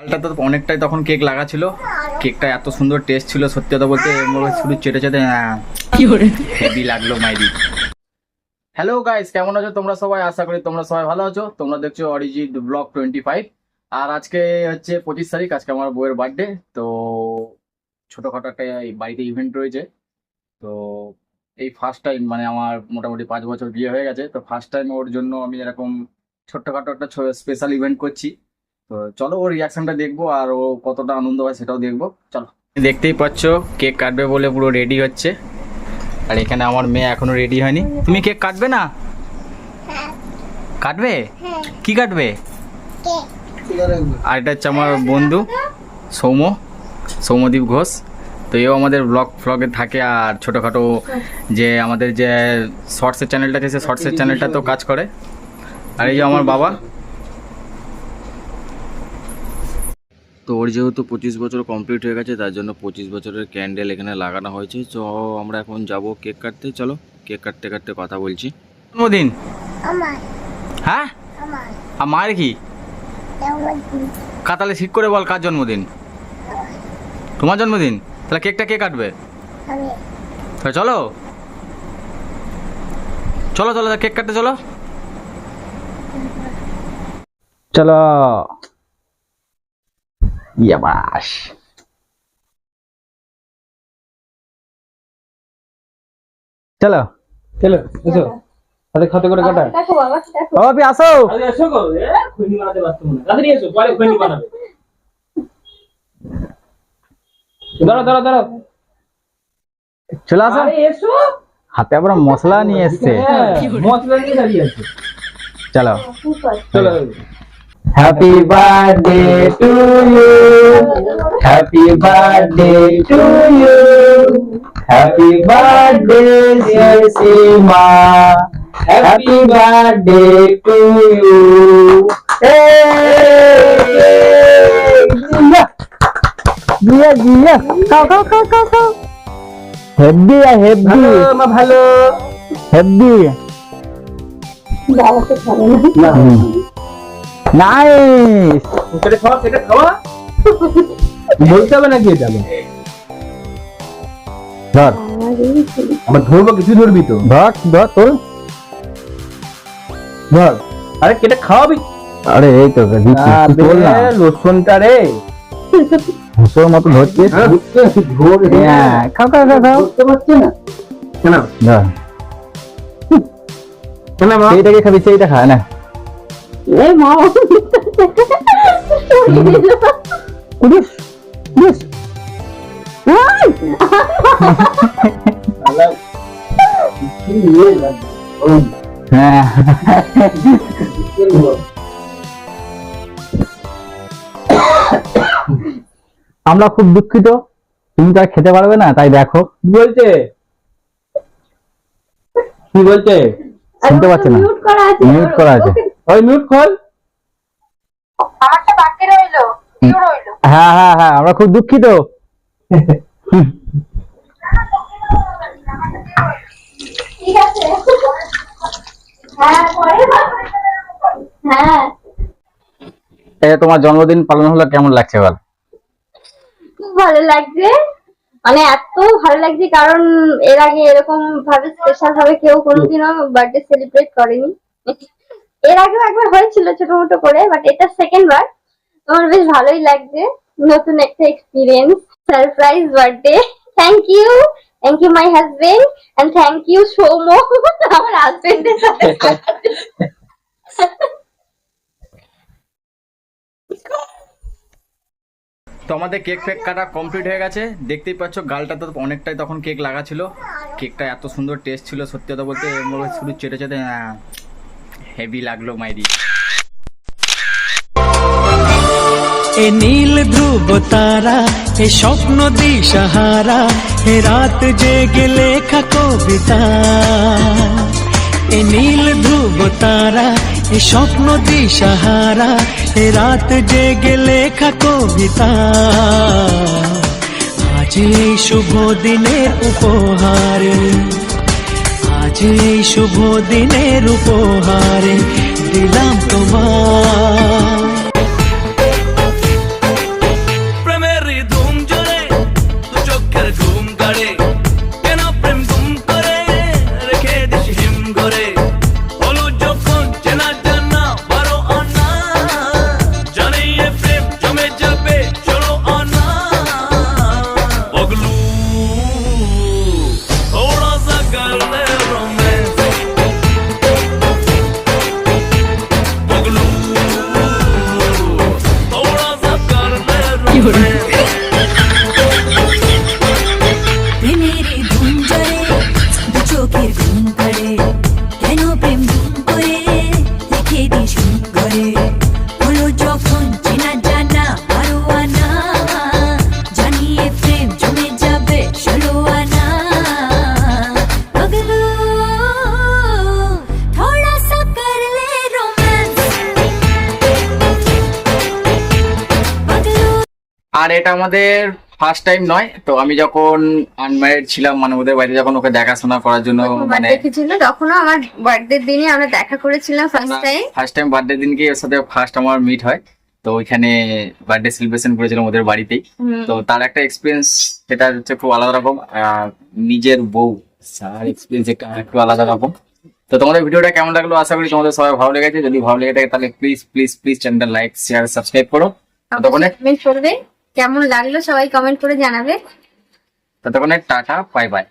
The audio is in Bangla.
গালটা তো অনেকটাই তখন কেক লাগা ছিল। কেকটা এত সুন্দর টেস্ট ছিল সত্যি কথা বলতে হয় শুধু চেটে চেটে হেভি লাগল মাইরি হ্যালো গাইস কেমন আছো? তোমরা সবাই? আশা করি তোমরা সবাই ভালো আছো। তোমরা দেখছ অরিজিৎ ব্লগ টোয়েন্টি ফাইভ আর আজকে হচ্ছে পঁচিশ তারিখ আজকে আমার বউয়ের বার্থডে তো ছোটোখাটো একটা এই বাড়িতে ইভেন্ট রয়েছে। তো এই ফার্স্ট টাইম মানে আমার মোটামুটি পাঁচ বছর বিয়ে হয়ে গেছে তো ফার্স্ট টাইম ওর জন্য আমি এরকম ছোট্টখাটো একটা স্পেশাল ইভেন্ট করছি। তো চলো, ওর রিয়াকশনটা দেখব আর ও কতটা আনন্দ হয় সেটাও দেখব। চলো। দেখতেই পাচ্ছ কেক কাটবে বলে পুরো রেডি হচ্ছে। আর এখানে আমার মেয়ে এখনও রেডি হয়নি। তুমি কেক কাটবে না? কাটবে? কি কাটবে? আর এটা হচ্ছে আমার বন্ধু, সৌম্য, সৌম্যদীপ ঘোষ। তো এও আমাদের ব্লগ ফ্লগে থাকে আর ছোটোখাটো যে আমাদের যে শর্টসের চ্যানেলটা আছে সে শর্টসের চ্যানেলটা তো কাজ করে। আর এই যে আমার বাবা তো ওর যেহেতু পঁচিশ বছর কমপ্লিট হয়ে গেছে তার জন্য পঁচিশ বছরের ক্যান্ডেল এখানে লাগানো হয়েছে। তো আমরা এখন যাব কেক কাটতে। চলো কেক কাটতে কাটতে কথা বলছি। জন্মদিন? হ্যাঁ? আর মায়ের কি? কাতালে ঠিক করে বল কার জন্মদিন? তোমার জন্মদিন? তাহলে কেকটা কে কাটবে? চলো। চলো চলো কেক কাটতে চলো। চলো। ইয়াবাস চলো। চলো এসো। হাতে খাতে করে কাটা দেখো বাবা দেখো। ও আপনি আসো। আরে এসো গো এ খৈনি বানাতে পারতো না। তাড়াতাড়ি এসো পরে খৈনি বানাবে। দাঁড়াও দাঁড়াও দাঁড়াও চলে আসো। আরে এসো। হাতে আবার মশলা নিয়ে এসছে। হ্যাঁ, মশলা নিয়ে দাঁড়িয়ে আছে। চলো। চলো। Happy birthday to you happy birthday to you happy birthday dear Seema happy birthday to you Zia জিয়া খাও খাও খাও খাও খাও হেভি হেভি ভালো মা ভালো হেভি বাবাকে খাবে না নাইস সেটা খাওয়া সেটা খাওয়া? বলতে হবে নাকি এটা ধর। আমার ধরবো কিছু ধরবি তো। ধর ধর তোর। ধর। আরে কেটে খাওয়াবি? আরে এই তো দিচ্ছি না রসুনটা রে। হুসোর মতো ধরছিস। খাও খাও খাও খাও। বুঝতে পারছি না। কেন? ধর। কেন সেইটাকে খাবি সেইটা খা না। এ মা। কুদিস কুদিস হ্যাঁ আমরা খুব দুঃখিত তুমি তো আর খেতে পারবে না তাই দেখো। কি বলছে? কি বলছে? শুনতে পাচ্ছে না। মিউট করা আছে মিউট করা আছে। ওই মিউট খোল। আমারটা বাকি রইল হ্যাঁ হ্যাঁ হ্যাঁ আমরা খুব দুঃখিত। ঠিক আছে। হ্যাঁ হ্যাঁ। এই তোমার জন্মদিন পালন হলো কেমন লাগছে বল? খুব ভালো লাগছে। মানে এত ভালো লাগছে কারণ এর আগে এরকম ভাবে স্পেশাল ভাবে কেউ কোনোদিনও বার্থডে সেলিব্রেট করেনি। এর আগেও একবার হয়েছিল ছোট মোটো করে বাট এটা সেকেন্ড বার। আমার বেশ ভালোই লাগছে। নতুন একটা experience surprise birthday thank you thank you my husband and thank you Soumo আমার হাজবেন্ডের সাথে তো আমাদের কেক ফেক কাটা কমপ্লিট হয়ে গেছে। দেখতেই পাচ্ছ, গালটা তো অনেকটাই তখন কেক লাগা ছিল। কেকটা এত সুন্দর টেস্ট ছিল, সত্যি কথা বলতে শুধু চেটে চেটে হেভি লাগল মাইরি এ নীল ধ্রুব তারা, এ স্বপ্ন দিশাহারা, এ রাত জেগে লেখা কবিতা। এ নীল ধ্রুব তারা, এ স্বপ্ন দিশাহারা, এ রাত জেগে লেখা কবিতা। আজ এই শুভ দিনের উপহারে। আজ এই শুভ দিনের উপহারে দিলাম তোমার আর এটা আমাদের ফার্স্ট টাইম নয়। তো আমি যখন আনম্যারিড ছিলাম মানে ওদের বাড়িতে যখন ওকে দেখাশোনা করার জন্য মানে বার্থডে ছিল? তখনও আমার বার্থডে দিনে আমরা দেখা করেছিলাম first time first time birthday দিনকে ওর সাথে ফার্স্ট আমার মিট হয়। তো ওইখানে বার্থডে সেলিব্রেশন করেছিলাম ওদের বাড়িতেই। তো তার একটা এক্সপিরিয়েন্স সেটা হচ্ছে খুব আলাদা রকম। নিজের বউ তার এক্সপিরিয়েন্স একটু আলাদা রকম। তো তোমাদের ভিডিওটা কেমন লাগল? আশা করি তোমাদের সবাই ভালো লেগেছে। যদি ভালো লেগে থাকে তাহলে প্লিজ প্লিজ প্লিজ চ্যানেলটা লাইক শেয়ার সাবস্ক্রাইব করো। করবে। কেমন লাগল সবাই কমেন্ট করে জানাবে। ততক্ষণে টাটা বাই বাই